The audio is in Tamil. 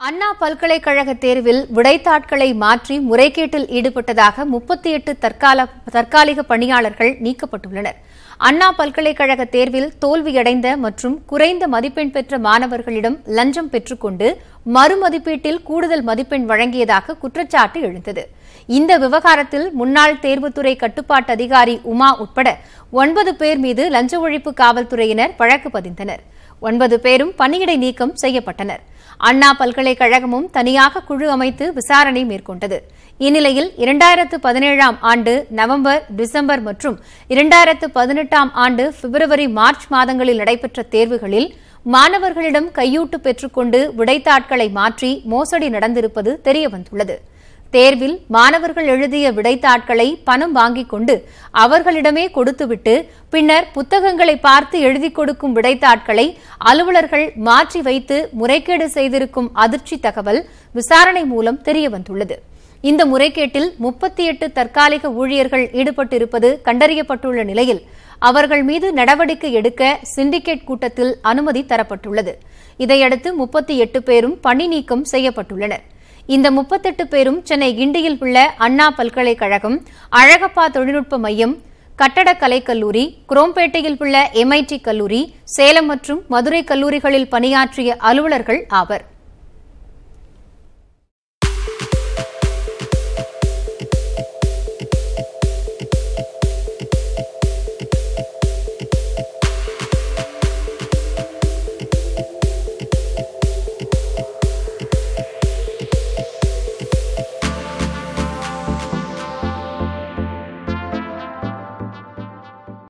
அண்ணா பல்கலைக்கழக தேர்வில் விடைத்தாட்களை மாற்றி முறைகேட்டில் ஈடுபட்டதாக முப்பத்தி எட்டு தற்கால தற்காலிக பணியாளர்கள் நீக்கப்பட்டுள்ளனர். அண்ணா பல்கலைக்கழக தேர்வில் தோல்வியடைந்த மற்றும் குறைந்த மதிப்பெண் பெற்ற மாணவர்களிடம் லஞ்சம் பெற்றுக்கொண்டு மறுமதிப்பீட்டில் கூடுதல் மதிப்பெண் வழங்கியதாக குற்றச்சாட்டு எழுந்தது. இந்த விவகாரத்தில் முன்னாள் தேர்வுத்துறை கட்டுப்பாட்டு அதிகாரி உமா உட்பட ஒன்பது பேர் மீது லஞ்ச ஒழிப்பு காவல்துறையினர் வழக்கு பதிந்தனர். ஒன்பது பேரும் பணியிடை நீக்கம் செய்யப்பட்டனர். அண்ணா பல்கலைக்கழகமும் தனியாக குழு அமைத்து விசாரணை மேற்கொண்டது. இந்நிலையில் இரண்டாயிரத்து பதினேழாம் ஆண்டு நவம்பர் டிசம்பர் மற்றும் இரண்டாயிரத்து பதினெட்டு பதினெட்டாம் ஆண்டு பிப்ரவரி மார்ச் மாதங்களில் நடைபெற்ற தேர்வுகளில் மாணவர்களிடம் கையூட்டு பெற்றுக்கொண்டு விடைத்தாட்களை மாற்றி மோசடி நடந்திருப்பது தெரியவந்துள்ளது. தேர்வில் மாணவர்கள் எழுதிய விடைத்தாட்களை பணம் வாங்கிக் கொண்டு அவர்களிடமே கொடுத்துவிட்டு பின்னர் புத்தகங்களை பார்த்து எழுதி கொடுக்கும் விடைத்தாட்களை அலுவலர்கள் மாற்றி வைத்து முறைகேடு செய்திருக்கும் அதிர்ச்சி தகவல் விசாரணை மூலம் தெரியவந்துள்ளது. இந்த முறைகேட்டில் முப்பத்தி எட்டு தற்காலிக ஊழியர்கள் ஈடுபட்டிருப்பது கண்டறியப்பட்டுள்ள நிலையில் அவர்கள் மீது நடவடிக்கை எடுக்க சிண்டிகேட் கூட்டத்தில் அனுமதி தரப்பட்டுள்ளது. இதையடுத்து முப்பத்தி எட்டு பேரும் பணி நீக்கம் செய்யப்பட்டுள்ளனர். இந்த முப்பத்தெட்டு பேரும் சென்னை கிண்டியில் உள்ள அண்ணா பல்கலைக்கழகம் அழகப்பா தொழில்நுட்ப மையம் கட்டடக்கலைக் கல்லூரி குரோம்பேட்டையில் உள்ள எம்ஐடி கல்லூரி சேலம் மற்றும் மதுரை கல்லூரிகளில் பணியாற்றிய அலுவலர்கள் ஆவர்.